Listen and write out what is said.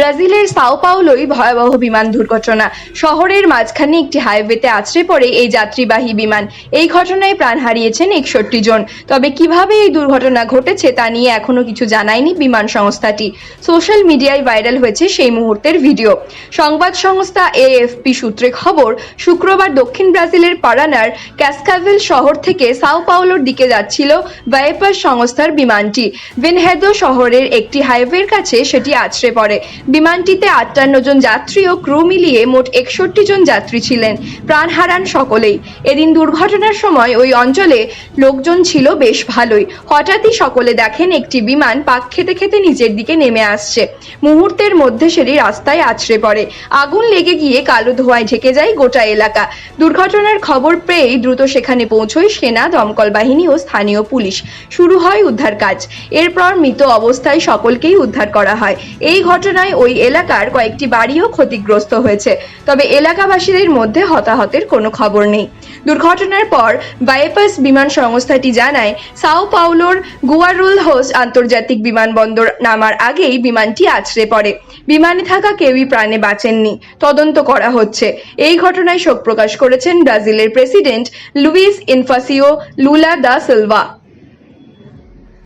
ব্রাজিলের সাও পাওলোই ভয়াবহ বিমান দুর্ঘটনা। শহরের মাঝখানে একটি হাইওয়েতে আছড়ে পড়ে এই যাত্রীবাহী বিমান। এই ঘটনায় প্রাণ হারিয়েছেন একষট্টি জন। তবে কীভাবে এই দুর্ঘটনা ঘটেছে তা নিয়ে এখনও কিছু জানায়নি বিমান সংস্থাটি। সোশ্যাল মিডিয়ায় ভাইরাল হয়েছে সেই মুহূর্তের ভিডিও। সংবাদ সংস্থা এএফপি সূত্রে খবর, শুক্রবার দক্ষিণ ব্রাজিলের পারানার ক্যাসকাভেল শহর থেকে সাও পাওলোর দিকে যাচ্ছিল ভাইপাস সংস্থার বিমানটি। ভেনহেদো শহরের একটি হাইওয়ের কাছে সেটি আছড়ে পড়ে। বিমানটিতে আটান্ন জন যাত্রী ও ক্রু মিলিয়ে মোট একষট্টি জন যাত্রী ছিলেন। প্রাণ হারান সকলেই। এদিন দুর্ঘটনার সময় ওই অঞ্চলে লোকজন ছিল বেশ ভালোই। হঠাৎই সকলে দেখেন একটি বিমান পাক খেতে খেতে নিচের দিকে নেমে আসছে। মুহূর্তের মধ্যে সেটি রাস্তায় আছড়ে পড়ে। আগুন লেগে গিয়ে কালো ধোঁয়ায় ঢেকে যায় গোটা এলাকা। দুর্ঘটনার খবর পেয়েই দ্রুত সেখানে পৌঁছয় সেনা, দমকল বাহিনী ও স্থানীয় পুলিশ। শুরু হয় উদ্ধার কাজ। এরপর মৃত অবস্থায় সকলকেই উদ্ধার করা হয়। এই ঘটনায় ওই এলাকার কয়েকটি বাড়িও ক্ষতিগ্রস্ত হয়েছে। তবে এলাকাবাসীদের মধ্যে হতাহতের কোনো খবর নেই। দুর্ঘটনার পর বাইপাস বিমান সংস্থাটি জানায়, সাও পাওলোর গুয়ারুল হোস আন্তর্জাতিক বিমানবন্দর নামার আগেই বিমানটি আছড়ে পড়ে। বিমানে থাকা কেউই প্রাণে বাঁচেননি। তদন্ত করা হচ্ছে। এই ঘটনায় শোক প্রকাশ করেছেন ব্রাজিলের president Luis Inacio Lula da Silva.